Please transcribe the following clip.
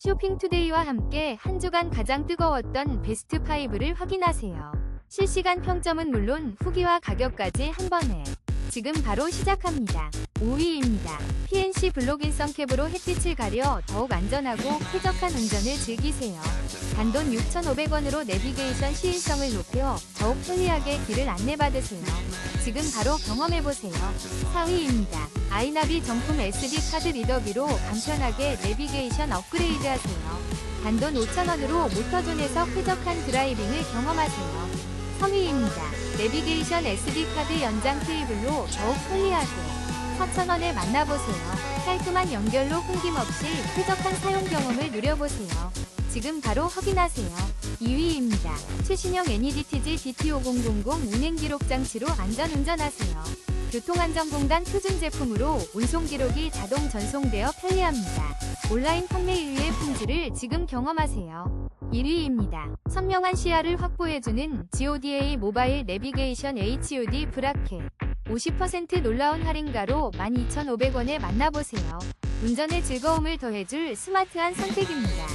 쇼핑투데이와 함께 한 주간 가장 뜨거웠던 베스트 5를 확인하세요. 실시간 평점은 물론 후기와 가격까지 한 번에. 지금 바로 시작합니다. 5위 입니다. PNC 블록인성 캡으로 햇빛을 가려 더욱 안전하고 쾌적한 운전을 즐기세요. 단돈 6,500원으로 내비게이션 시인성을 높여 더욱 편리하게 길을 안내받으세요. 지금 바로 경험해보세요. 4위입니다. 아이나비 정품 SD 카드 리더기로 간편하게 내비게이션 업그레이드 하세요. 단돈 5,000원으로 모터존에서 쾌적한 드라이빙을 경험하세요. 3위입니다. 내비게이션 SD카드 연장 케이블로 더욱 편리하게 4,000원에 만나보세요. 깔끔한 연결로 끊김없이 쾌적한 사용 경험을 누려보세요. 지금 바로 확인하세요. 2위입니다. 최신형 NEDTG DT5000 운행 기록 장치로 안전 운전하세요. 교통안전공단 표준 제품으로 운송 기록이 자동 전송되어 편리합니다. 온라인 판매 1위의 품질을 지금 경험하세요. 1위입니다. 선명한 시야를 확보해주는 GODA 모바일 내비게이션 HUD 브라켓. 50% 놀라운 할인가로 12,500원에 만나보세요. 운전의 즐거움을 더해줄 스마트한 선택입니다.